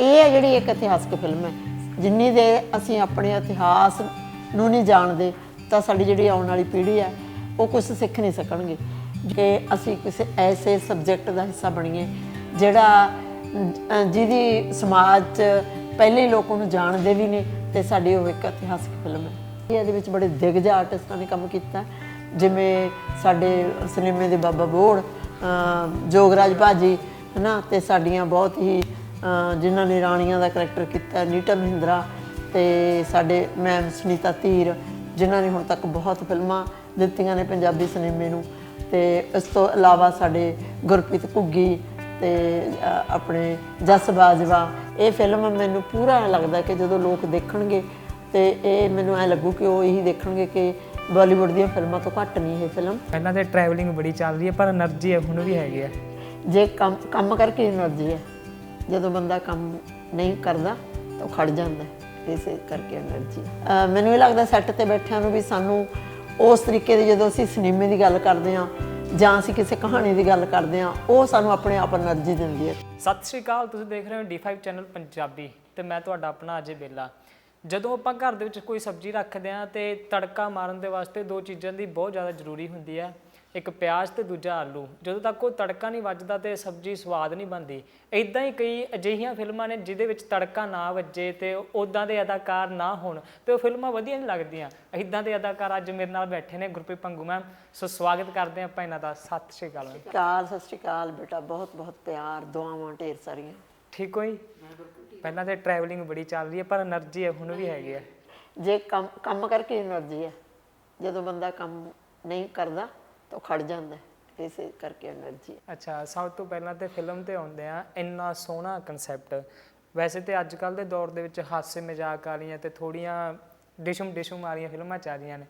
ਇਹ ਹੈ ਜਿਹੜੀ ਇੱਕ ਇਤਿਹਾਸਕ ਫਿਲਮ ਹੈ। ਜਿੰਨੀ ਦੇ ਅਸੀਂ ਆਪਣੇ ਇਤਿਹਾਸ ਨੂੰ ਨਹੀਂ ਜਾਣਦੇ, ਤਾਂ ਸਾਡੀ ਜਿਹੜੀ ਆਉਣ ਵਾਲੀ ਪੀੜ੍ਹੀ ਹੈ, ਉਹ ਕੁਝ ਸਿੱਖ ਨਹੀਂ ਸਕਣਗੇ। ਕਿ ਅਸੀਂ ਕਿਸੇ ਐਸੇ ਸਬਜੈਕਟ ਦਾ ਹਿੱਸਾ ਬਣੀਏ, ਜਿਹੜਾ ਜਿਹਦੀ ਸਮਾਜ 'ਚ ਪਹਿਲੇ ਲੋਕ ਉਹਨੂੰ ਜਾਣਦੇ ਵੀ ਨੇ, ਤੇ ਸਾਡੀ ਉਹ ਇੱਕ ਇਤਿਹਾਸਕ ਫਿਲਮ ਹੈ। ਇਹਦੇ ਵਿੱਚ ਬੜੇ ਦਿਗਜ ਆਰਟਿਸਟਾਂ ਨੇ ਕੰਮ ਕੀਤਾ। ਜਿਵੇਂ ਸਾਡੇ ਸਿਨੇਮੇ ਦੇ ਬਾਬਾ ਬੋੜ, ਅਹ, ਜੋਗਰਾਜ ਭਾਜੀ, ਹਨਾ, ਤੇ ਸਾਡੀਆਂ ਬਹੁਤ ਹੀ ਜਿਨ੍ਹਾਂ ਨੇ ਰਾਣੀਆਂ ਦਾ ਕਰੈਕਟਰ ਕੀਤਾ ਨੀਟਾ ਮਹਿੰਦਰਾ ਤੇ ਸਾਡੇ ਮੈਮ ਸੁਨੀਤਾ ਧੀਰ ਜਿਨ੍ਹਾਂ ਨੇ ਹੁਣ ਤੱਕ ਬਹੁਤ ਫਿਲਮਾਂ ਦਿੱਤੀਆਂ ਨੇ ਪੰਜਾਬੀ ਸਿਨੇਮੇ ਨੂੰ। ਤੇ ਇਸ ਤੋਂ ਇਲਾਵਾ ਸਾਡੇ ਗੁਰਪ੍ਰੀਤ ਘੁੱਗੀ ਤੇ ਆਪਣੇ ਜਸ ਬਾਜਵਾ ਇਹ ਫਿਲਮ ਮੈਨੂੰ ਪੂਰਾ ਲੱਗਦਾ ਕਿ ਜਦੋਂ ਲੋਕ ਦੇਖਣਗੇ ਤੇ ਇਹ ਮੈਨੂੰ ਐ ਲੱਗੂ ਕਿ ਉਹ ਇਹੀ ਦੇਖਣਗੇ ਕਿ ਬਾਲੀਵੁੱਡ ਦੀਆਂ ਫਿਲਮਾਂ ਤੋਂ ਘੱਟ ਨਹੀਂ ਇਹ ਫਿਲਮ ਪਹਿਲਾਂ ਤੇ ਟਰੈਵਲਿੰਗ ਬੜੀ ਚੱਲ ਰਹੀ ਹੈ ਪਰ એનર્ਜੀ ਹੁਣ ਵੀ ਹੈਗੀ ਹੈ। ਜੇ ਕੰਮ ਕੰਮ ਕਰਕੇ એનર્ਜੀ ਹੈ। ਜਦੋਂ ਬੰਦਾ ਕੰਮ ਨਹੀਂ ਕਰਦਾ ਤਾਂ ਉਹ ਖੜ ਜਾਂਦਾ ਇਸ ਕਰਕੇ એનર્ਜੀ ਮੈਨੂੰ ਇਹ ਲੱਗਦਾ ਸੈੱਟ ਤੇ ਬੈਠਿਆਂ ਨੂੰ ਵੀ ਸਾਨੂੰ ਉਸ ਤਰੀਕੇ ਦੇ ਜਦੋਂ ਅਸੀਂ ਸਿਨੇਮੇ ਦੀ ਗੱਲ ਕਰਦੇ ਹਾਂ ਜਾਂ ਅਸੀਂ ਕਿਸੇ ਕਹਾਣੀ ਦੀ ਗੱਲ ਕਰਦੇ ਹਾਂ, ਉਹ ਸਾਨੂੰ ਆਪਣੇ ਆਪ એનર્ਜੀ ਦਿੰਦੀ ਹੈ। ਸਤਿ ਸ਼੍ਰੀ ਅਕਾਲ, ਤੁਸੀਂ ਦੇਖ ਰਹੇ ਹੋ D5 ਚੈਨਲ ਪੰਜਾਬੀ ਤੇ ਮੈਂ ਤੁਹਾਡਾ ਆਪਣਾ ਅਜੇ ਬੇਲਾ ਜਦੋਂ ਆਪਾਂ ਘਰ ਦੇ ਵਿੱਚ ਕੋਈ ਸਬਜ਼ੀ ਰੱਖਦੇ ਆ ਤੇ ਤੜਕਾ ਮਾਰਨ ਦੇ ਵਾਸਤੇ ਦੋ ਚੀਜ਼ਾਂ ਦੀ ਬਹੁਤ ਜ਼ਿਆਦਾ ਜ਼ਰੂਰੀ ਹੁੰਦੀ ਹੈ ਇੱਕ ਪਿਆਜ਼ ਤੇ ਦੂਜਾ ਆਲੂ। ਜਦੋਂ ਤੱਕ ਉਹ ਤੜਕਾ ਨਹੀਂ ਵੱਜਦਾ ਤੇ ਸਬਜ਼ੀ ਸਵਾਦ ਨਹੀਂ ਬਣਦੀ ਇਦਾਂ ਹੀ ਕਈ ਅਜਿਹੀਆਂ ਫਿਲਮਾਂ ਨੇ ਜਿਦੇ ਵਿੱਚ ਤੜਕਾ ਨਾ ਵੱਜੇ ਤੇ ਉਦਾਂ ਦੇ ਅਦਾਕਾਰ ਨਾ ਹੋਣ ਤੇ ਉਹ ਫਿਲਮਾਂ ਵਧੀਆ ਨਹੀਂ ਲੱਗਦੀਆਂ। ਇਦਾਂ ਦੇ ਅਦਾਕਾਰ ਅੱਜ ਮੇਰੇ ਨਾਲ ਬੈਠੇ ਨੇ ਗੁਰਪ੍ਰੀਤ ਪੰਗੂ ਮੈਮ। ਸੋ ਸਵਾਗਤ ਕਰਦੇ ਆਪਾਂ ਇਹਨਾਂ ਦਾ। ਸਤਿ ਸ਼੍ਰੀ ਅਕਾਲ ਕਾਲ ਸਤਿ ਸ਼੍ਰੀ ਅਕਾਲ ਬੇਟਾ ਬਹੁਤ ਬਹੁਤ ਪਿਆਰ ਦੁਆਵਾਂ ਢੇਰ ਸਾਰੀਆਂ। ਠੀਕ ਹੋਈ ਪਹਿਲਾਂ ਤੇ ਟਰੈਵਲਿੰਗ ਬੜੀ ਚੱਲ ਰਹੀ ਹੈ ਪਰ એનર્ਜੀ ਹੈ ਹੁਣ ਵੀ ਹੈਗੀ ਹੈ। ਜੇ ਕੰਮ ਕੰਮ ਕਰਕੇ એનર્ਜੀ ਹੈ ਜਦੋਂ ਬੰਦਾ ਕੰਮ ਨਹੀਂ ਕਰਦਾ ਤਾਂ ਉਹ ਖੜ ਜਾਂਦਾ ਇਸ ਕਰਕੇ એનર્ਜੀ ਅੱਛਾ ਸਭ ਤੋਂ ਪਹਿਲਾਂ ਤੇ ਫਿਲਮ ਤੇ ਆਉਂਦੇ ਆ ਇੰਨਾ ਸੋਹਣਾ ਕਨਸੈਪਟ ਵੈਸੇ ਤੇ ਅੱਜ ਕੱਲ ਦੇ ਦੌਰ ਦੇ ਵਿੱਚ ਹਾਸੇ ਮਜ਼ਾਕ ਵਾਲੀਆਂ ਤੇ ਥੋੜੀਆਂ ਡਿਸ਼ਮ ਡਿਸ਼ਮ ਵਾਲੀਆਂ ਫਿਲਮਾਂ ਚੱਲ ਰਹੀਆਂ ਨੇ।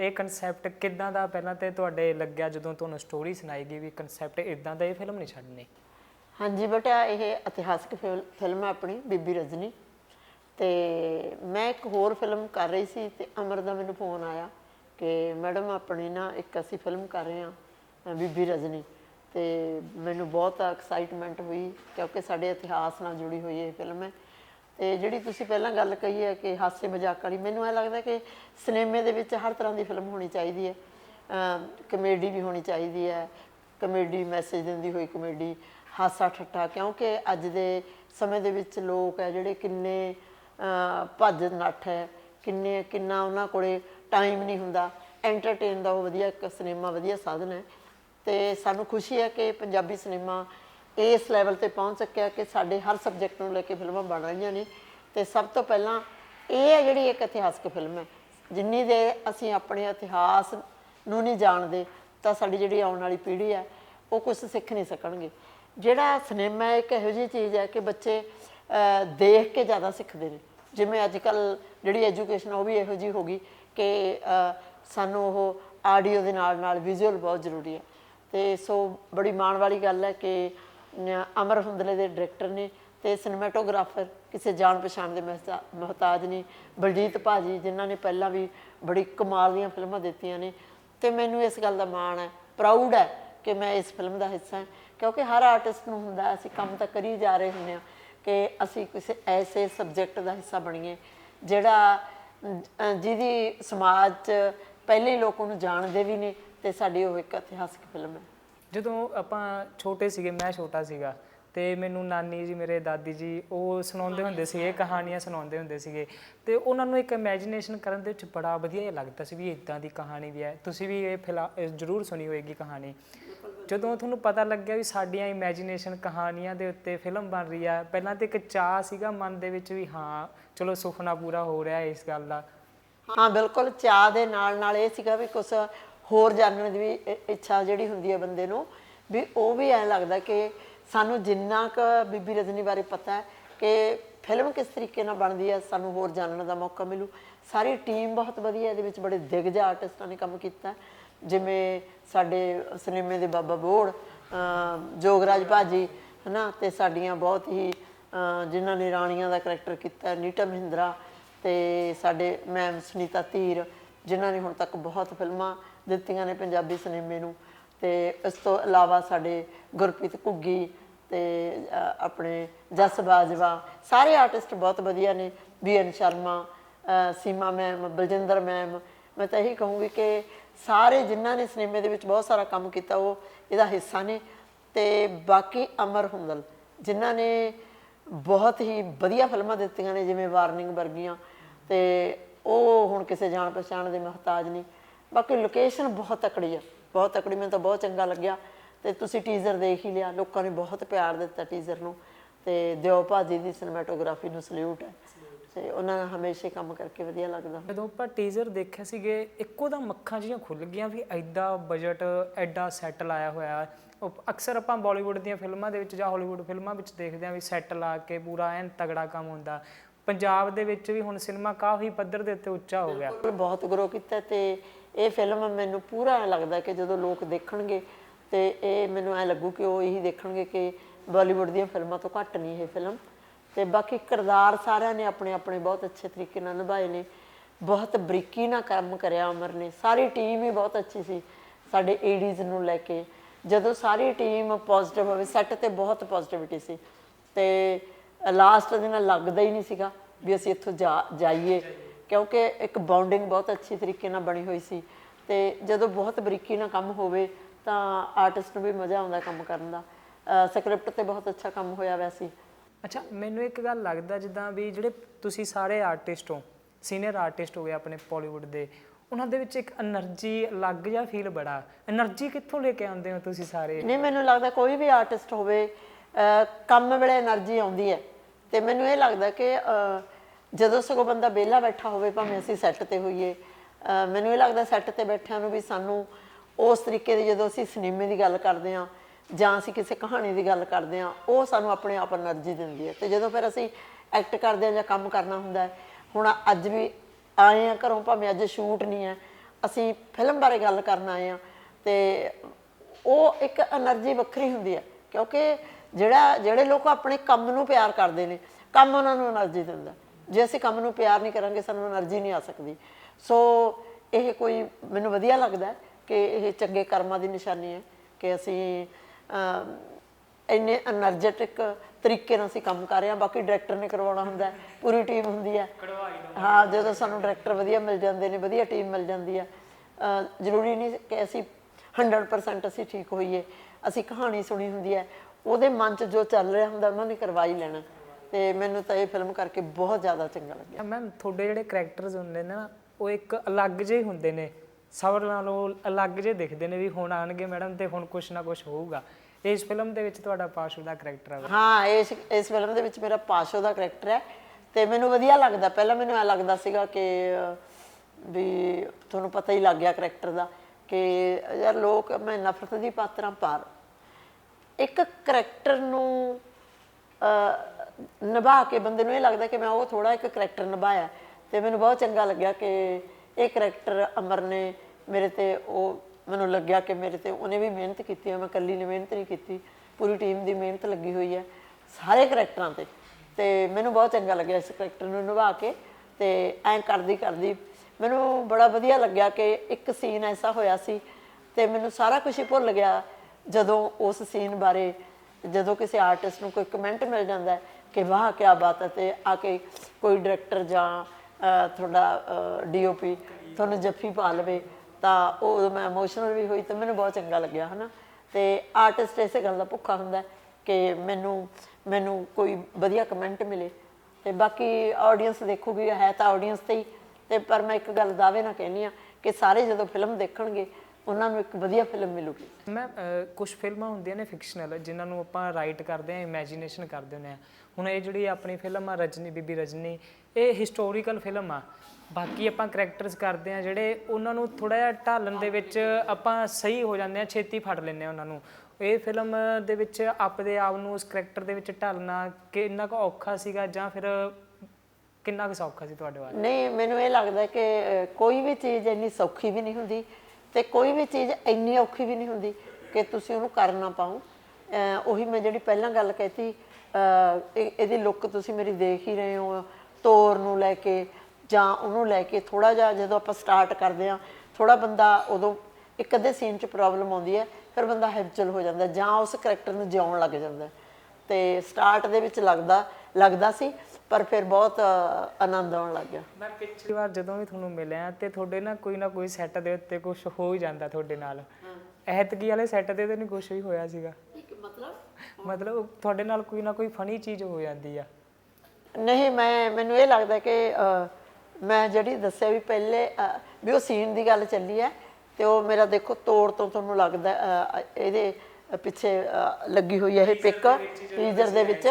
ਇਹ ਕਨਸੈਪਟ ਕਿੱਦਾਂ ਦਾ ਪਹਿਲਾਂ ਤੇ ਤੁਹਾਡੇ ਲੱਗਿਆ ਜਦੋਂ ਤੁਹਾਨੂੰ ਸਟੋਰੀ ਸੁਣਾਈ ਗਈ ਵੀ ਕਨਸੈਪਟ ਇਦਾਂ ਦਾ ਇਹ ਫਿਲਮ ਨਹੀਂ ਛੱਡਣੀ? ਹਾਂਜੀ ਬੇਟਾ ਇਹ ਇਤਿਹਾਸਕ ਫਿਲ- ਫਿਲਮ ਹੈ ਆਪਣੀ ਬੀਬੀ ਰਜਨੀ। ਤੇ ਮੈਂ ਇੱਕ ਹੋਰ ਫਿਲਮ ਕਰ ਰਹੀ ਸੀ ਤੇ ਅਮਰ ਦਾ ਮੈਨੂੰ ਫੋਨ ਆਇਆ। ਕਿ ਮੈਡਮ ਆਪਣੀ ਨਾ ਇੱਕ ਅਸੀਂ ਫਿਲਮ ਕਰ ਰਹੇ ਹਾਂ ਬੀਬੀ ਰਜਨੀ। ਤੇ ਮੈਨੂੰ ਬਹੁਤ ਐਕਸਾਈਟਮੈਂਟ ਹੋਈ ਕਿਉਂਕਿ ਸਾਡੇ ਇਤਿਹਾਸ ਨਾਲ ਜੁੜੀ ਹੋਈ ਇਹ ਫਿਲਮ ਹੈ। ਤੇ ਜਿਹੜੀ ਤੁਸੀਂ ਪਹਿਲਾਂ ਗੱਲ ਕਹੀ ਹੈ ਕਿ ਹਾਸੇ ਮਜ਼ਾਕ ਵਾਲੀ, ਮੈਨੂੰ ਇਹ ਲੱਗਦਾ ਕਿ ਸਿਨੇਮੇ ਦੇ ਵਿੱਚ ਹਰ ਤਰ੍ਹਾਂ ਦੀ ਫਿਲਮ ਹੋਣੀ ਚਾਹੀਦੀ ਹੈ। ਕਮੇਡੀ ਵੀ ਹੋਣੀ ਚਾਹੀਦੀ ਹੈ। ਕਮੇਡੀ ਮੈਸੇਜ ਦਿੰਦੀ ਹੋਈ ਕਮੇਡੀ ਹਾਸਾ ਠੱਠਾ, ਕਿਉਂਕਿ ਅੱਜ ਦੇ ਸਮੇਂ ਦੇ ਵਿੱਚ ਲੋਕ ਹੈ ਜਿਹੜੇ ਕਿੰਨੇ ਭੱਜ ਨੱਠ ਹੈ, ਕਿੰਨੇ, ਕਿੰਨਾ ਉਹਨਾਂ ਕੋਲੇ ਟਾਈਮ ਨਹੀਂ ਹੁੰਦਾ। ਐਂਟਰਟੇਨ ਦਾ ਉਹ ਵਧੀਆ ਇੱਕ ਸਿਨੇਮਾ ਵਧੀਆ ਸਾਧਨ ਹੈ। ਤੇ ਸਾਨੂੰ ਖੁਸ਼ੀ ਹੈ ਕਿ ਪੰਜਾਬੀ ਸਿਨੇਮਾ ਇਸ ਲੈਵਲ ਤੇ ਪਹੁੰਚ ਸਕਿਆ ਕਿ ਸਾਡੇ ਹਰ ਸਬਜੈਕਟ ਨੂੰ ਲੈ ਕੇ ਫਿਲਮਾਂ ਬਣ ਰਹੀਆਂ ਨੇ। ਤੇ ਸਭ ਤੋਂ ਪਹਿਲਾਂ ਇਹ ਹੈ ਜਿਹੜੀ ਇੱਕ ਇਤਿਹਾਸਕ ਫਿਲਮ ਹੈ। ਜਿੰਨੀ ਦੇ ਅਸੀਂ ਆਪਣੇ ਇਤਿਹਾਸ ਨੂੰ ਨਹੀਂ ਜਾਣਦੇ, ਤਾਂ ਸਾਡੀ ਜਿਹੜੀ ਆਉਣ ਵਾਲੀ ਪੀੜ੍ਹੀ ਹੈ, ਉਹ ਕੁਝ ਸਿੱਖ ਨਹੀਂ ਸਕਣਗੇ। ਜਿਹੜਾ ਸਿਨੇਮਾ ਇੱਕ ਇਹੋ ਜਿਹੀ ਚੀਜ਼ ਹੈ ਕਿ ਬੱਚੇ ਦੇਖ ਕੇ ਜ਼ਿਆਦਾ ਸਿੱਖਦੇ ਨੇ। ਜਿਵੇਂ ਅੱਜ ਕੱਲ ਜਿਹੜੀ ਐਜੂਕੇਸ਼ਨ ਉਹ ਵੀ ਇਹੋ ਜਿਹੀ ਹੋ ਗਈ ਕਿ ਸਾਨੂੰ ਉਹ ਆਡੀਓ ਦੇ ਨਾਲ ਨਾਲ ਵਿਜ਼ੂਅਲ ਬਹੁਤ ਜ਼ਰੂਰੀ ਹੈ। ਤੇ ਸੋ ਬੜੀ ਮਾਣ ਵਾਲੀ ਗੱਲ ਹੈ ਕਿ ਅਮਰ ਹੁੰਦਲੇ ਦੇ ਡਾਇਰੈਕਟਰ ਨੇ ਤੇ ਸਿਨੇਮੈਟੋਗ੍ਰਾਫਰ ਕਿਸੇ ਜਾਣ ਪਛਾਣ ਦੇ ਮਹਤਾ- ਮੁਹਤਾਜ ਨਹੀਂ ਬਲਜੀਤ ਭਾਜੀ, ਜਿਨ੍ਹਾਂ ਨੇ ਪਹਿਲਾਂ ਵੀ ਬੜੀ ਕਮਾਲ ਦੀਆਂ ਫਿਲਮਾਂ ਦਿੱਤੀਆਂ ਨੇ। ਤੇ ਮੈਨੂੰ ਇਸ ਗੱਲ ਦਾ ਮਾਣ ਹੈ ਪ੍ਰਾਊਡ ਹੈ ਕਿ ਮੈਂ ਇਸ ਫਿਲਮ ਦਾ ਹਿੱਸਾ ਹਾਂ। ਕਿਉਂਕਿ ਹਰ ਆਰਟਿਸਟ ਨੂੰ ਹੁੰਦਾ, ਅਸੀਂ ਕੰਮ ਤਾਂ ਕਰੀ ਜਾ ਰਹੇ ਹੁੰਦੇ ਹਾਂ। ਕਿ ਅਸੀਂ ਕਿਸੇ ਐਸੇ ਸਬਜੈਕਟ ਦਾ ਹਿੱਸਾ ਬਣੀਏ ਜਿਹੜਾ ਜਿਹਦੀ ਸਮਾਜ 'ਚ ਪਹਿਲੇ ਲੋਕ ਉਹਨੂੰ ਜਾਣਦੇ ਵੀ ਨੇ ਤੇ ਸਾਡੀ ਉਹ ਇੱਕ ਇਤਿਹਾਸਿਕ ਫਿਲਮ ਹੈ। ਜਦੋਂ ਆਪਾਂ ਛੋਟੇ ਸੀਗੇ, ਮੈਂ ਛੋਟਾ ਸੀਗਾ ਤੇ ਮੈਨੂੰ ਨਾਨੀ ਜੀ, ਮੇਰੇ ਦਾਦੀ ਜੀ ਉਹ ਸੁਣਾਉਂਦੇ ਹੁੰਦੇ ਸੀਗੇ, ਕਹਾਣੀਆਂ ਸੁਣਾਉਂਦੇ ਹੁੰਦੇ ਸੀਗੇ ਤੇ ਉਹਨਾਂ ਨੂੰ ਇੱਕ ਇਮੇਜਿਨੇਸ਼ਨ ਕਰਨ ਦੇ ਵਿੱਚ ਬੜਾ ਵਧੀਆ ਲੱਗਦਾ ਸੀ ਵੀ ਇਦਾਂ ਦੀ ਕਹਾਣੀ ਵੀ ਹੈ। ਤੁਸੀਂ ਵੀ ਇਹ ਫਿਲਾ ਜ਼ਰੂਰ ਸੁਣੀ ਹੋਏਗੀ ਕਹਾਣੀ। ਜਦੋਂ ਤੁਹਾਨੂੰ ਪਤਾ ਲੱਗਿਆ ਵੀ ਸਾਡੀਆਂ ਇਮੇਜਿਨੇਸ਼ਨ ਕਹਾਣੀਆਂ ਦੇ ਉੱਤੇ ਫਿਲਮ ਬਣ ਰਹੀ ਆ, ਪਹਿਲਾਂ ਤੇ ਇੱਕ ਚਾਹ ਸੀਗਾ ਮਨ ਦੇ ਵਿੱਚ ਵੀ ਹਾਂ, ਚਲੋ ਸੁਪਨਾ ਪੂਰਾ ਹੋ ਰਿਹਾ ਇਸ ਗੱਲ ਦਾ। ਹਾਂ, ਬਿਲਕੁਲ ਚਾਹ ਦੇ ਨਾਲ ਨਾਲ ਇਹ ਸੀਗਾ ਵੀ ਕੁਝ ਹੋਰ ਜਾਣਨ ਦੀ ਵੀ ਇੱਛਾ ਜਿਹੜੀ ਹੁੰਦੀ ਹੈ ਬੰਦੇ ਨੂੰ, ਵੀ ਉਹ ਵੀ ਐਂ ਲੱਗਦਾ ਕਿ ਸਾਨੂੰ ਜਿੰਨਾ ਕੁ ਬੀਬੀ ਰਜਨੀ ਬਾਰੇ ਪਤਾ ਹੈ ਕਿ ਫਿਲਮ ਕਿਸ ਤਰੀਕੇ ਨਾਲ ਬਣਦੀ ਹੈ ਸਾਨੂੰ ਹੋਰ ਜਾਣਨ ਦਾ ਮੌਕਾ ਮਿਲੂ। ਸਾਰੀ ਟੀਮ ਬਹੁਤ ਵਧੀਆ, ਇਹਦੇ ਵਿੱਚ ਬੜੇ ਦਿਗਜ ਆਰਟਿਸਟਾਂ ਨੇ ਕੰਮ ਕੀਤਾ। ਜਿਵੇਂ ਸਾਡੇ ਸਿਨੇਮੇ ਦੇ ਬਾਬਾ ਬੋੜ, ਅਹ, ਜੋਗਰਾਜ ਭਾਜੀ, ਹਨਾ, ਤੇ ਸਾਡੀਆਂ ਬਹੁਤ ਹੀ ਜਿਨ੍ਹਾਂ ਨੇ ਰਾਣੀਆਂ ਦਾ ਕਰੈਕਟਰ ਕੀਤਾ ਨੀਟਾ ਮਹਿੰਦਰਾ ਤੇ ਸਾਡੇ ਮੈਮ ਸੁਨੀਤਾ ਧੀਰ, ਜਿਨ੍ਹਾਂ ਨੇ ਹੁਣ ਤੱਕ ਬਹੁਤ ਫਿਲਮਾਂ ਦਿੱਤੀਆਂ ਨੇ ਪੰਜਾਬੀ ਸਿਨੇਮੇ ਨੂੰ। ਤੇ ਇਸ ਤੋਂ ਇਲਾਵਾ ਸਾਡੇ ਗੁਰਪ੍ਰੀਤ ਘੁੱਗੀ ਤੇ ਆਪਣੇ ਜਸ ਬਾਜਵਾ, ਸਾਰੇ ਆਰਟਿਸਟ ਬਹੁਤ ਵਧੀਆ ਨੇ BN Sharma Seema ma'am Baljinder ma'am ਮੈਂ ਤਾਂ ਇਹੀ ਕਹੂੰਗੀ ਕਿ ਸਾਰੇ ਜਿਨ੍ਹਾਂ ਨੇ ਸਿਨੇਮੇ ਦੇ ਵਿੱਚ ਬਹੁਤ ਸਾਰਾ ਕੰਮ ਕੀਤਾ, ਉਹ ਇਹਦਾ ਹਿੱਸਾ ਨੇ। ਤੇ ਬਾਕੀ ਅਮਰ ਹੁੰਦਲ, ਜਿਨ੍ਹਾਂ ਨੇ ਬਹੁਤ ਹੀ ਵਧੀਆ ਫਿਲਮਾਂ ਦਿੱਤੀਆਂ ਨੇ, ਜਿਵੇਂ ਵਾਰਨਿੰਗ ਵਰਗੀਆਂ। ਤੇ ਉਹ ਹੁਣ ਕਿਸੇ ਜਾਣ ਪਛਾਣ ਦੇ ਮੁਹਤਾਜ ਨਹੀਂ। ਬਾਕੀ ਲੋਕੇਸ਼ਨ ਬਹੁਤ ਤਕੜੀ ਆ, ਬਹੁਤ ਤਕੜੀ, ਮੈਨੂੰ ਤਾਂ ਬਹੁਤ ਚੰਗਾ ਲੱਗਿਆ। ਤੇ ਤੁਸੀਂ ਟੀਜ਼ਰ ਦੇਖ ਹੀ ਲਿਆ, ਲੋਕਾਂ ਨੇ ਬਹੁਤ ਪਿਆਰ ਦਿੱਤਾ ਟੀਜ਼ਰ ਨੂੰ। ਤੇ ਦਿਓ ਭਾਜੀ ਦੀ ਸਿਨੇਮੈਟੋਗ੍ਰਾਫੀ ਨੂੰ ਸਲੂਟ ਹੈ। ਤੇ ਉਹਨਾਂ ਨਾਲ ਹਮੇਸ਼ਾ ਹੀ ਕੰਮ ਕਰਕੇ ਵਧੀਆ ਲੱਗਦਾ। ਜਦੋਂ ਆਪਾਂ ਟੀਜ਼ਰ ਦੇਖਿਆ ਸੀਗੇ ਇੱਕੋ ਦਾ ਮੱਖਾਂ ਜੀਆਂ ਖੁੱਲ ਗਈਆਂ ਵੀ ਐਡਾ ਬਜਟ ਐਡਾ ਸੈੱਟ ਲਾਇਆ ਹੋਇਆ। ਉਹ ਅਕਸਰ ਆਪਾਂ ਬਾਲੀਵੁੱਡ ਦੀਆਂ ਫਿਲਮਾਂ ਦੇ ਵਿੱਚ ਜਾਂ ਹਾਲੀਵੁੱਡ ਫਿਲਮਾਂ ਵਿੱਚ ਦੇਖਦੇ ਹਾਂ ਵੀ ਸੈੱਟ ਲਾ ਕੇ ਪੂਰਾ ਐਨ ਤਗੜਾ ਕੰਮ ਹੁੰਦਾ। ਪੰਜਾਬ ਦੇ ਵਿੱਚ ਵੀ ਹੁਣ ਸਿਨੇਮਾ ਕਾਫੀ ਪੱਧਰ ਦੇ ਉੱਤੇ ਉੱਚਾ ਹੋ ਗਿਆ। ਬਹੁਤ ਗਰੋ ਕੀਤਾ ਤੇ ਇਹ ਫਿਲਮ ਮੈਨੂੰ ਪੂਰਾ ਐਂ ਲੱਗਦਾ ਕਿ ਜਦੋਂ ਲੋਕ ਦੇਖਣਗੇ ਤੇ ਇਹ ਮੈਨੂੰ ਐ ਲੱਗੂ ਕਿ ਉਹ ਇਹੀ ਦੇਖਣਗੇ ਕਿ ਬਾਲੀਵੁੱਡ ਦੀਆਂ ਫਿਲਮਾਂ ਤੋਂ ਘੱਟ ਨਹੀਂ ਇਹ ਫਿਲਮ ਤੇ ਬਾਕੀ ਕਿਰਦਾਰ ਸਾਰਿਆਂ ਨੇ ਆਪਣੇ ਆਪਣੇ ਬਹੁਤ ਅੱਛੇ ਤਰੀਕੇ ਨਾਲ ਨਿਭਾਏ ਨੇ। ਬਹੁਤ ਬਰੀਕੀ ਨਾਲ ਕੰਮ ਕਰਿਆ ਅਮਰ ਨੇ। ਸਾਰੀ ਟੀਮ ਹੀ ਬਹੁਤ ਅੱਛੀ ਸੀ ਸਾਡੇ ਏਡੀਜ਼ ਨੂੰ ਲੈ ਕੇ। ਜਦੋਂ ਸਾਰੀ ਟੀਮ ਪੋਜ਼ਿਟਿਵ ਹੋਵੇ ਸੈੱਟ ਤੇ ਬਹੁਤ ਪੋਜ਼ਿਟਿਵਿਟੀ ਸੀ। ਤੇ ਲਾਸਟ ਦਿਨ ਲੱਗਦਾ ਹੀ ਨਹੀਂ ਸੀਗਾ ਵੀ ਅਸੀਂ ਇੱਥੋਂ ਜਾ, ਜਾਈਏ। ਕਿਉਂਕਿ ਇੱਕ ਬੌਂਡਿੰਗ ਬਹੁਤ ਅੱਛੀ ਤਰੀਕੇ ਨਾਲ ਬਣੀ ਹੋਈ ਸੀ। ਤੇ ਜਦੋਂ ਬਹੁਤ ਬਰੀਕੀ ਨਾਲ ਕੰਮ ਹੋਵੇ, ਤਾਂ ਆਰਟਿਸਟ ਨੂੰ ਵੀ ਮਜ਼ਾ ਆਉਂਦਾ ਕੰਮ ਕਰਨ ਦਾ। ਸਕ੍ਰਿਪਟ ਤੇ ਬਹੁਤ ਅੱਛਾ ਕੰਮ ਹੋਇਆ ਵੈਸੇ। ਅੱਛਾ, ਮੈਨੂੰ ਇੱਕ ਗੱਲ ਲੱਗਦਾ ਜਿੱਦਾਂ ਵੀ ਜਿਹੜੇ ਤੁਸੀਂ ਸਾਰੇ ਆਰਟਿਸਟ ਹੋ ਸੀਨੀਅਰ ਆਰਟਿਸਟ ਹੋ ਗਏ ਆਪਣੇ ਪੋਲੀਵੁੱਡ ਦੇ, ਉਹਨਾਂ ਦੇ ਵਿੱਚ ਇੱਕ એનર્ਜੀ ਅਲੱਗ ਜਿਹਾ ਫੀਲ ਬੜਾ। એનર્ਜੀ ਕਿੱਥੋਂ ਲੈ ਕੇ ਆਉਂਦੇ ਹੋ ਤੁਸੀਂ ਸਾਰੇ? ਨਹੀਂ, ਮੈਨੂੰ ਲੱਗਦਾ ਕੋਈ ਵੀ ਆਰਟਿਸਟ ਹੋਵੇ ਕੰਮ ਵੇਲੇ એનર્ਜੀ ਆਉਂਦੀ ਹੈ। ਤੇ ਮੈਨੂੰ ਇਹ ਲੱਗਦਾ ਕਿ ਜਦੋਂ ਸਗੋਂ ਬੰਦਾ ਬੇਲਾ ਬੈਠਾ ਹੋਵੇ, ਭਾਵੇਂ ਅਸੀਂ ਸੈੱਟ ਤੇ ਹੋਈਏ ਮੈਨੂੰ ਇਹ ਲੱਗਦਾ ਸੈੱਟ ਤੇ ਬੈਠਿਆਂ ਨੂੰ ਵੀ ਸਾਨੂੰ ਉਸ ਤਰੀਕੇ ਦੀ ਜਦੋਂ ਅਸੀਂ ਸਿਨੇਮੇ ਦੀ ਗੱਲ ਕਰਦੇ ਆਂ ਜਾਂ ਅਸੀਂ ਕਿਸੇ ਕਹਾਣੀ ਦੀ ਗੱਲ ਕਰਦੇ ਆ ਉਹ ਸਾਨੂੰ ਆਪਣੇ ਆਪ એનર્ਜੀ ਦਿੰਦੀ ਹੈ। ਤੇ ਜਦੋਂ ਫਿਰ ਅਸੀਂ ਐਕਟ ਕਰਦੇ ਆ ਜਾਂ ਕੰਮ ਕਰਨਾ ਹੁੰਦਾ ਹੈ, ਹੁਣ ਅੱਜ ਵੀ ਆਏ ਆ ਘਰੋਂ, ਭਾਵੇਂ ਅੱਜ ਸ਼ੂਟ ਨਹੀਂ ਹੈ, ਅਸੀਂ ਫਿਲਮ ਬਾਰੇ ਗੱਲ ਕਰਨ ਆਏ ਆ ਤੇ ਉਹ ਇੱਕ એનર્ਜੀ ਵੱਖਰੀ ਹੁੰਦੀ ਹੈ, ਕਿਉਂਕਿ ਜਿਹੜਾ, ਜਿਹੜੇ ਲੋਕ ਆਪਣੇ ਕੰਮ ਨੂੰ ਪਿਆਰ ਕਰਦੇ ਨੇ, ਕੰਮ ਉਹਨਾਂ ਨੂੰ એનર્ਜੀ ਦਿੰਦਾ ਜੇ ਅਸੀਂ ਕੰਮ ਨੂੰ ਪਿਆਰ ਨਹੀਂ ਕਰਾਂਗੇ, ਸਾਨੂੰ એનર્ਜੀ ਨਹੀਂ ਆ ਸਕਦੀ। ਸੋ ਇਹ ਕੋਈ ਮੈਨੂੰ ਵਧੀਆ ਲੱਗਦਾ ਕਿ ਇਹ ਚੰਗੇ ਕਰਮਾਂ ਦੀ ਨਿਸ਼ਾਨੀ ਹੈ ਕਿ ਅਸੀਂ ਇੰਨੇ એનર્ਜੈਟਿਕ ਤਰੀਕੇ ਨਾਲ ਅਸੀਂ ਕੰਮ ਕਰ ਰਹੇ ਹਾਂ, ਬਾਕੀ ਡਾਇਰੈਕਟਰ ਨੇ ਕਰਵਾਉਣਾ ਹੁੰਦਾ ਪੂਰੀ ਟੀਮ ਹੁੰਦੀ ਹੈ। ਹਾਂ, ਜਦੋਂ ਸਾਨੂੰ ਡਾਇਰੈਕਟਰ ਵਧੀਆ ਮਿਲ ਜਾਂਦੇ ਨੇ, ਵਧੀਆ ਟੀਮ ਮਿਲ ਜਾਂਦੀ ਹੈ। ਜ਼ਰੂਰੀ ਨਹੀਂ ਕਿ ਅਸੀਂ 100% ਅਸੀਂ ਠੀਕ ਹੋਈਏ। ਅਸੀਂ ਕਹਾਣੀ ਸੁਣੀ ਹੁੰਦੀ ਹੈ, ਉਹਦੇ ਮਨ 'ਚ ਜੋ ਚੱਲ ਰਿਹਾ ਹੁੰਦਾ, ਉਹਨਾਂ ਨੇ ਕਰਵਾ ਹੀ ਲੈਣਾ। ਤੇ ਮੈਨੂੰ ਤਾਂ ਇਹ ਫਿਲਮ ਕਰਕੇ ਬਹੁਤ ਜ਼ਿਆਦਾ ਚੰਗਾ ਲੱਗਿਆ। ਮੈਮ, ਤੁਹਾਡੇ ਜਿਹੜੇ ਕੈਰੈਕਟਰਸ ਹੁੰਦੇ ਨੇ ਨਾ, ਉਹ ਇੱਕ ਅਲੱਗ ਜਿਹੇ ਹੁੰਦੇ ਨੇ। ਸਬਰ ਨਾਲੋਂ ਅਲੱਗ ਜਿਹੇ ਦਿਖਦੇ ਨੇ ਵੀ ਹੁਣ ਆਣਗੇ ਮੈਡਮ ਤੇ ਹੁਣ ਕੁਛ ਨਾ ਕੁਛ ਹੋਊਗਾ। ਇਸ ਫਿਲਮ ਦੇ ਵਿੱਚ ਤੁਹਾਡਾ ਪਾਸ਼ੂ ਦਾ ਕੈਰੈਕਟਰ ਹੈ ਹਾਂ, ਇਸ ਇਸ ਫਿਲਮ ਦੇ ਵਿੱਚ ਮੇਰਾ ਪਾਸ਼ੋ ਦਾ ਕਰੈਕਟਰ ਹੈ ਤੇ ਮੈਨੂੰ ਵਧੀਆ ਲੱਗਦਾ। ਪਹਿਲਾਂ ਮੈਨੂੰ ਐ ਲੱਗਦਾ ਸੀਗਾ ਕਿ ਵੀ ਤੁਹਾਨੂੰ ਪਤਾ ਹੀ ਲੱਗ ਗਿਆ ਕਰੈਕਟਰ ਦਾ ਕਿ, ਯਾਰ ਲੋਕ ਮੈਂ ਨਫ਼ਰਤ ਦੀ ਪਾਤਰਾਂ ਪਾਰ। ਇੱਕ ਕਰੈਕਟਰ ਨੂੰ ਨਿਭਾ ਕੇ ਬੰਦੇ ਨੂੰ ਇਹ ਲੱਗਦਾ ਕਿ ਮੈਂ ਉਹ ਥੋੜਾ ਇੱਕ ਕਰੈਕਟਰ ਨਿਭਾਇਆ। ਤੇ ਮੈਨੂੰ ਬਹੁਤ ਚੰਗਾ ਲੱਗਿਆ ਕਿ ਇਹ ਕਰੈਕਟਰ ਅਮਰ ਨੇ ਮੇਰੇ ਤੇ ਉਹ ਮੈਨੂੰ ਲੱਗਿਆ ਕਿ ਮੇਰੇ ਤੇ ਉਹਨੇ ਵੀ ਮਿਹਨਤ ਕੀਤੀ ਹੈ, ਮੈਂ ਇਕੱਲੀ ਨੇ ਮਿਹਨਤ ਨਹੀਂ ਕੀਤੀ, ਪੂਰੀ ਟੀਮ ਦੀ ਮਿਹਨਤ ਲੱਗੀ ਹੋਈ ਹੈ, ਸਾਰੇ ਕਰੈਕਟਰਾਂ ਤੇ। ਤੇ ਮੈਨੂੰ ਬਹੁਤ ਚੰਗਾ ਲੱਗਿਆ ਇਸ ਕਰੈਕਟਰ ਨੂੰ ਨਿਭਾ ਕੇ ਤੇ ਐਂ ਕਰਦੀ ਕਰਦੀ ਮੈਨੂੰ ਬੜਾ ਵਧੀਆ ਲੱਗਿਆ ਕਿ ਇੱਕ ਸੀਨ ਐਸਾ ਹੋਇਆ ਸੀ ਤੇ ਮੈਨੂੰ ਸਾਰਾ ਕੁਝ ਹੀ ਭੁੱਲ ਗਿਆ ਜਦੋਂ ਉਸ ਸੀਨ ਬਾਰੇ, ਜਦੋਂ ਕਿਸੇ ਆਰਟਿਸਟ ਨੂੰ ਕੋਈ ਕਮੈਂਟ ਮਿਲ ਜਾਂਦਾ ਹੈ ਕਿ ਵਾਹ ਕੀ ਬਾਤ ਹੈ ਤੇ ਆ ਕੇ ਕੋਈ ਡਾਇਰੈਕਟਰ ਜਾਂ ਤੁਹਾਡਾ ਡੀਓਪੀ ਤੁਹਾਨੂੰ ਜੱਫੀ ਪਾ ਲਵੇ, ਤਾਂ ਉਹ ਮੈਂ ਇਮੋਸ਼ਨਲ ਵੀ ਹੋਈ ਤਾਂ ਮੈਨੂੰ ਬਹੁਤ ਚੰਗਾ ਲੱਗਿਆ, ਹਨਾ? ਤੇ ਆਰਟਿਸਟ ਇਸੇ ਗੱਲ ਦਾ ਭੁੱਖਾ ਹੁੰਦਾ ਕਿ ਮੈਨੂੰ ਮੈਨੂੰ ਕੋਈ ਵਧੀਆ ਕਮੈਂਟ ਮਿਲੇ। ਤੇ ਬਾਕੀ ਆਡੀਅנס ਦੇਖੂਗੀ, ਹੈ ਤਾਂ ਆਡੀਅנס ਤੇ ਹੀ। ਤੇ ਪਰ ਮੈਂ ਇੱਕ ਗੱਲ ਦਾਅਵੇ ਨਾ ਕਹਿੰਨੀ ਆ ਕਿ ਸਾਰੇ ਜਦੋਂ ਫਿਲਮ ਦੇਖਣਗੇ ਉਹਨਾਂ ਨੂੰ ਇੱਕ ਵਧੀਆ ਫਿਲਮ ਮਿਲੂਗੀ। ਮੈਂ ਕੁਝ ਫਿਲਮਾਂ ਹੁੰਦੀਆਂ ਨੇ ਫਿਕਸ਼ਨਲ ਜਿਨ੍ਹਾਂ ਨੂੰ ਆਪਾਂ ਰਾਈਟ ਕਰਦੇ ਆ ਇਮੇਜਿਨੇਸ਼ਨ ਕਰਦੇ ਹੁੰਦੇ ਆ ਹੁਣ ਇਹ ਜਿਹੜੀ ਆਪਣੀ ਫਿਲਮ ਆ ਰਜਨੀ ਬੀਬੀ ਰਜਨੀ ਇਹ ਹਿਸਟੋਰੀਕਲ ਫਿਲਮ ਆ। ਬਾਕੀ ਆਪਾਂ ਕਰੈਕਟਰਸ ਕਰਦੇ ਆ ਜਿਹੜੇ ਉਹਨਾਂ ਨੂੰ ਥੋੜਾ ਜਿਹਾ ਢਾਲਣ ਦੇ ਵਿੱਚ ਆਪਾਂ ਸਹੀ ਹੋ ਜਾਂਦੇ ਆ ਛੇਤੀ ਫੜ ਲੈਂਦੇ ਆ ਉਹਨਾਂ ਨੂੰ। ਇਹ ਫਿਲਮ ਦੇ ਵਿੱਚ ਆਪਦੇ ਆਪ ਨੂੰ ਉਸ ਕਰੈਕਟਰ ਦੇ ਵਿੱਚ ਢਾਲਣਾ ਕਿੰਨਾ ਕੁ ਔਖਾ ਸੀਗਾ ਜਾਂ ਫਿਰ ਕਿੰਨਾ ਕੁ ਸੌਖਾ ਸੀ ਤੁਹਾਡੇ ਵਾਸਤੇ? ਨਹੀਂ ਮੈਨੂੰ ਇਹ ਲੱਗਦਾ ਕਿ ਕੋਈ ਵੀ ਚੀਜ਼ ਇੰਨੀ ਸੌਖੀ ਵੀ ਨਹੀਂ ਹੁੰਦੀ। ਤੇ ਕੋਈ ਵੀ ਚੀਜ਼ ਇੰਨੀ ਔਖੀ ਵੀ ਨਹੀਂ ਹੁੰਦੀ ਕਿ ਤੁਸੀਂ ਉਹਨੂੰ ਕਰ ਨਾ ਪਾਓ ਉਹੀ ਮੈਂ ਜਿਹੜੀ ਪਹਿਲਾਂ ਗੱਲ ਕਹਿਤੀ ਅਹ, ਇਹਦੀ ਲੁੱਕ ਤੁਸੀਂ ਮੇਰੀ ਦੇਖ ਹੀ ਰਹੇ ਹੋ ਤੋਰ ਨੂੰ ਲੈ ਕੇ ਜਾਂ ਉਹਨੂੰ ਲੈ ਕੇ ਥੋੜਾ ਜਿਹਾ ਜਦੋਂ ਆਪਾਂ ਸਟਾਰਟ ਕਰਦੇ ਆ ਥੋੜਾ ਬੰਦਾ ਉਦੋਂ ਇੱਕ ਅੱਧੇ ਸੀਨ 'ਚ ਪ੍ਰੋਬਲਮ ਆਉਂਦੀ ਹੈ ਫਿਰ ਬੰਦਾ ਹੈਬਚਲ ਹੋ ਜਾਂਦਾ ਜਾਂ ਉਸ ਕਰੈਕਟਰ ਨੂੰ ਜਿਉਣ ਲੱਗ ਜਾਂਦਾ ਹੈ। ਤੇ ਸਟਾਰਟ ਦੇ ਵਿੱਚ ਲੱਗਦਾ ਲੱਗਦਾ ਸੀ ਪਰ ਫਿਰ ਬਹੁਤ ਆਨੰਦ ਆਉਣ ਲੱਗ ਗਿਆ। ਮੈਂ ਪਿਛਲੀ ਵਾਰ ਜਦੋਂ ਵੀ ਤੁਹਾਨੂੰ ਮਿਲਿਆ ਤੇ ਤੁਹਾਡੇ ਨਾਲ ਕੋਈ ਨਾ ਕੋਈ ਸੈੱਟ ਦੇ ਉੱਤੇ ਕੁਝ ਹੋ ਹੀ ਜਾਂਦਾ ਤੁਹਾਡੇ ਨਾਲ। ਐਤਕੀ ਵਾਲੇ ਸੈੱਟ ਦੇ ਤੇ ਨਹੀਂ ਕੁਝ ਵੀ ਹੋਇਆ ਸੀਗਾ। ਮਤਲਬ? ਮਤਲਬ ਤੁਹਾਡੇ ਨਾਲ ਕੋਈ ਨਾ ਕੋਈ ਫਨੀ ਚੀਜ਼ ਹੋ ਜਾਂਦੀ ਆ। ਨਹੀਂ ਮੈਂ ਮੈਨੂੰ ਇਹ ਲੱਗਦਾ ਕਿ ਮੈਂ ਜਿਹੜੀ ਦੱਸਿਆ ਵੀ ਪਹਿਲੇ ਵੀ ਉਹ ਸੀਨ ਦੀ ਗੱਲ ਚੱਲੀ ਹੈ ਤੇ ਉਹ ਮੇਰਾ ਦੇਖੋ ਤੋੜ ਤੋਂ ਤੁਹਾਨੂੰ ਲੱਗਦਾ ਇਹਦੇ ਪਿੱਛੇ ਲੱਗੀ ਹੋਈ ਹੈ ਇਹ ਪਿਕ ਟੀਜ਼ਰ ਦੇ ਵਿੱਚ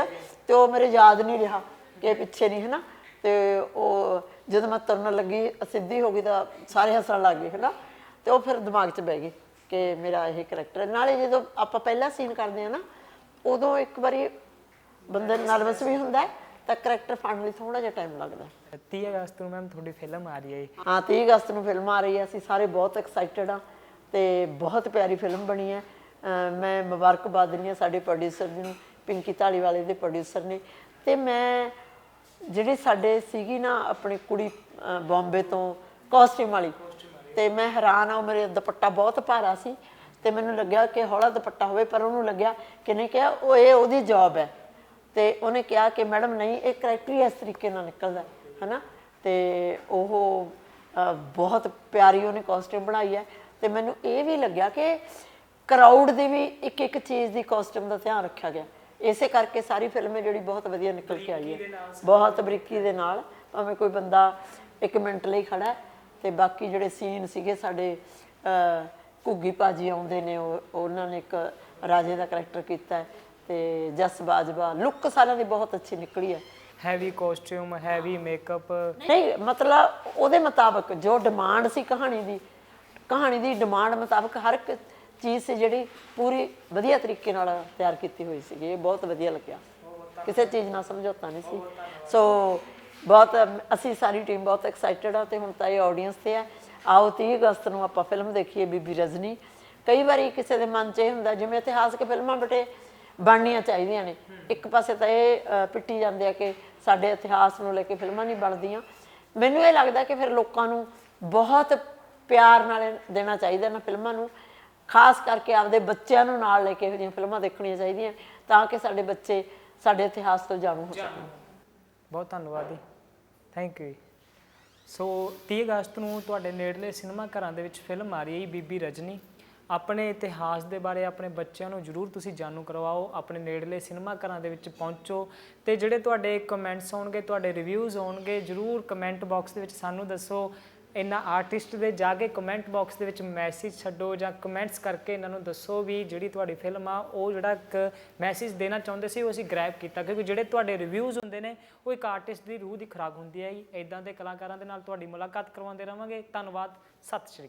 ਤੇ ਉਹ ਮੇਰੇ ਯਾਦ ਨਹੀਂ ਰਿਹਾ। ਕਿ ਪਿੱਛੇ ਨਹੀਂ ਹੈ ਨਾ ਤੇ ਉਹ ਜਦੋਂ ਮੈਂ ਤੁਰਨ ਲੱਗੀ ਸਿੱਧੀ ਹੋ ਗਈ ਤਾਂ ਸਾਰੇ ਹੱਸਣ ਲੱਗ ਗਏ ਹੈ ਨਾ ਤੇ ਉਹ ਫਿਰ ਦਿਮਾਗ 'ਚ ਬਹਿ ਗਈ ਕਿ ਮੇਰਾ ਇਹ ਕਰੈਕਟਰ ਨਾਲੇ ਜਦੋਂ ਆਪਾਂ ਪਹਿਲਾ ਸੀਨ ਕਰਦੇ ਆ ਨਾ ਉਦੋਂ ਇੱਕ ਵਾਰੀ ਬੰਦਾ ਨਰਵਸ ਵੀ ਹੁੰਦਾ ਹੈ ਤਾਂ ਕਰੈਕਟਰ ਫੜਨ ਲਈ ਥੋੜਾ ਜਿਹਾ ਟਾਈਮ ਲੱਗਦਾ ਹੈ। 30 ਅਗਸਤ ਨੂੰ ਮੈਮ ਤੁਹਾਡੀ ਫਿਲਮ ਆ ਰਹੀ ਹੈ। ਹਾਂ 30 ਅਗਸਤ ਨੂੰ ਫਿਲਮ ਆ ਰਹੀ ਹੈ। ਅਸੀਂ ਸਾਰੇ ਬਹੁਤ ਐਕਸਾਈਟਡ ਆ ਤੇ ਬਹੁਤ ਪਿਆਰੀ ਫਿਲਮ ਬਣੀ ਹੈ। ਮੈਂ ਮੁਬਾਰਕਬਾਦ ਦਿੰਦੀ ਹਾਂ ਸਾਡੇ ਪ੍ਰੋਡਿਊਸਰ ਜੀ ਨੂੰ ਪਿੰਕੀ ਢਾਲੀਵਾਲੇ ਦੇ ਪ੍ਰੋਡਿਊਸਰ ਨੇ। ਤੇ ਮੈਂ ਜਿਹੜੀ ਸਾਡੇ ਸੀਗੀ ਨਾ ਆਪਣੀ ਕੁੜੀ ਅਹ ਬੰਬੇ ਤੋਂ ਕਾਸਟਿਊਮ ਵਾਲੀ ਤੇ ਮੈਂ ਹੈਰਾਨ ਆ ਉਹ ਮੇਰੇ ਦੁਪੱਟਾ ਬਹੁਤ ਭਾਰਾ ਸੀ ਤੇ ਮੈਨੂੰ ਲੱਗਿਆ ਕਿ ਹੌਲਾ ਦੁਪੱਟਾ ਹੋਵੇ ਪਰ ਉਹਨੂੰ ਲੱਗਿਆ ਕਿ ਨਹੀਂ ਕਿਹਾ ਉਹ ਇਹ ਉਹਦੀ ਜੌਬ ਹੈ। ਤੇ ਉਹਨੇ ਕਿਹਾ ਕਿ ਮੈਡਮ ਨਹੀਂ ਇਹ ਕਰੈਕਟਰ ਇਸ ਤਰੀਕੇ ਨਾਲ ਨਿਕਲਦਾ ਹੈ, ਹਨਾ? ਤੇ ਉਹ ਅਹ, ਬਹੁਤ ਪਿਆਰੀ ਉਹਨੇ ਕਾਸਟਿਊਮ ਬਣਾਈ ਹੈ। ਤੇ ਮੈਨੂੰ ਇਹ ਵੀ ਲੱਗਿਆ ਕਿ ਕਰਾਊਡ ਦੀ ਵੀ ਇੱਕ ਇੱਕ ਚੀਜ਼ ਦੀ ਕਾਸਟਿਊਮ ਦਾ ਧਿਆਨ ਰੱਖਿਆ ਗਿਆ। ਇਸੇ ਕਰਕੇ ਸਾਰੀ ਫਿਲਮ ਹੈ ਜਿਹੜੀ ਬਹੁਤ ਵਧੀਆ ਨਿਕਲ ਕੇ ਆਈ ਹੈ। ਬਹੁਤ ਬਰੀਕੀ ਦੇ ਨਾਲ ਭਾਵੇਂ ਕੋਈ ਬੰਦਾ ਇੱਕ ਮਿੰਟ ਲਈ ਖੜਾ ਤੇ ਬਾਕੀ ਜਿਹੜੇ ਸੀਨ ਸੀਗੇ ਸਾਡੇ ਘੁੱਗੀ ਭਾਜੀ ਆਉਂਦੇ ਨੇ ਉਹ ਉਹਨਾਂ ਨੇ ਇੱਕ ਰਾਜੇ ਦਾ ਕਰੈਕਟਰ ਕੀਤਾ ਤੇ ਜਸ ਬਾਜਵਾ ਲੁੱਕ ਸਾਰਿਆਂ ਦੀ ਬਹੁਤ ਅੱਛੀ ਨਿਕਲੀ ਹੈ। ਹੈਵੀ ਕਾਸਟਿਊਮ ਹੈਵੀ ਮੇਕਅਪ ਨਹੀਂ ਮਤਲਬ ਉਹਦੇ ਮੁਤਾਬਕ ਜੋ ਡਿਮਾਂਡ ਸੀ ਕਹਾਣੀ ਦੀ ਕਹਾਣੀ ਦੀ ਡਿਮਾਂਡ ਮੁਤਾਬਕ ਹਰ ਇੱਕ ਚੀਜ਼ ਸੀ ਜਿਹੜੀ ਪੂਰੀ ਵਧੀਆ ਤਰੀਕੇ ਨਾਲ ਤਿਆਰ ਕੀਤੀ ਹੋਈ ਸੀ ਇਹ ਬਹੁਤ ਵਧੀਆ ਲੱਗਿਆ। ਕਿਸੇ ਚੀਜ਼ ਨਾਲ ਸਮਝੌਤਾ ਨਹੀਂ ਸੀ। ਸੋ ਬਹੁਤ, ਅਸੀਂ ਸਾਰੀ ਟੀਮ ਬਹੁਤ ਐਕਸਾਈਟਡ ਆ ਤੇ ਹੁਣ ਤਾਂ ਇਹ ਆਡੀਅנס ਤੇ ਆ। ਆਓ 30 ਅਗਸਤ ਨੂੰ ਆਪਾਂ ਫਿਲਮ ਦੇਖੀਏ ਬੀਬੀ ਰਜਨੀ। ਕਈ ਵਾਰੀ ਕਿਸੇ ਦੇ ਮਨ 'ਚ ਇਹ ਹੁੰਦਾ, ਜਿਵੇਂ ਇਤਿਹਾਸਕ ਫਿਲਮਾਂ ਬਟੇ ਬਣਨੀਆਂ ਚਾਹੀਦੀਆਂ ਨੇ। ਇੱਕ ਪਾਸੇ ਤਾਂ ਇਹ ਪਿੱਟੀ ਜਾਂਦੇ ਆ ਕਿ ਸਾਡੇ ਇਤਿਹਾਸ ਨੂੰ ਲੈ ਕੇ ਫਿਲਮਾਂ ਨਹੀਂ ਬਣਦੀਆਂ। ਮੈਨੂੰ ਇਹ ਲੱਗਦਾ ਕਿ ਫਿਰ ਲੋਕਾਂ ਨੂੰ ਬਹੁਤ ਪਿਆਰ ਨਾਲ ਦੇਣਾ ਚਾਹੀਦਾ ਨਾ ਫਿਲਮਾਂ ਨੂੰ। ਖਾਸ ਕਰਕੇ ਆਪਦੇ ਬੱਚਿਆਂ ਨੂੰ ਨਾਲ ਲੈ ਕੇ ਇਹੋ ਜਿਹੀਆਂ ਫਿਲਮਾਂ ਦੇਖਣੀਆਂ ਚਾਹੀਦੀਆਂ ਤਾਂ ਕਿ ਸਾਡੇ ਬੱਚੇ ਸਾਡੇ ਇਤਿਹਾਸ ਤੋਂ ਜਾਣੂ ਹੋ ਸਕਣ। ਬਹੁਤ ਧੰਨਵਾਦ ਜੀ। ਥੈਂਕ ਯੂ ਸੋ 30 ਅਗਸਤ ਨੂੰ ਤੁਹਾਡੇ ਨੇੜਲੇ ਸਿਨੇਮਾ ਘਰਾਂ ਦੇ ਵਿੱਚ ਫਿਲਮ ਆ ਰਹੀ ਹੈ ਬੀਬੀ ਰਜਨੀ। ਆਪਣੇ ਇਤਿਹਾਸ ਦੇ ਬਾਰੇ ਆਪਣੇ ਬੱਚਿਆਂ ਨੂੰ ਜਰੂਰ ਤੁਸੀਂ ਜਾਣੂ ਕਰਵਾਓ, ਆਪਣੇ ਨੇੜਲੇ ਸਿਨੇਮਾ ਘਰਾਂ ਦੇ ਵਿੱਚ ਪਹੁੰਚੋ। ਤੇ ਜਿਹੜੇ ਤੁਹਾਡੇ ਕਮੈਂਟਸ ਆਉਣਗੇ, ਤੁਹਾਡੇ ਰਿਵਿਊਜ਼ ਆਉਣਗੇ, ਜਰੂਰ ਕਮੈਂਟ ਬਾਕਸ ਦੇ ਵਿੱਚ ਸਾਨੂੰ ਦੱਸੋ। ਇਹਨਾਂ ਆਰਟਿਸਟ ਦੇ ਜਾ ਕੇ ਕਮੈਂਟ ਬਾਕਸ ਦੇ ਵਿੱਚ ਮੈਸੇਜ ਛੱਡੋ ਜਾਂ ਕਮੈਂਟਸ ਕਰਕੇ ਇਹਨਾਂ ਨੂੰ ਦੱਸੋ ਵੀ ਜਿਹੜੀ ਤੁਹਾਡੀ ਫਿਲਮ ਆ, ਉਹ ਜਿਹੜਾ ਇੱਕ ਮੈਸੇਜ ਦੇਣਾ ਚਾਹੁੰਦੇ ਸੀ, ਉਹ ਅਸੀਂ ਗ੍ਰੈਬ ਕੀਤਾ। ਕਿਉਂਕਿ ਜਿਹੜੇ ਤੁਹਾਡੇ ਰਿਵਿਊਜ਼ ਹੁੰਦੇ ਨੇ, ਉਹ ਇੱਕ ਆਰਟਿਸਟ ਦੀ ਰੂਹ ਦੀ ਖੁਰਾਕ ਹੁੰਦੀ ਹੈ ਜੀ। ਇਦਾਂ ਦੇ ਕਲਾਕਾਰਾਂ ਦੇ ਨਾਲ ਤੁਹਾਡੀ ਮੁਲਾਕਾਤ ਕਰਵਾਉਂਦੇ ਰਵਾਂਗੇ। ਧੰਨਵਾਦ। ਸਤਿ ਸ਼੍ਰੀ ਅਕਾਲ।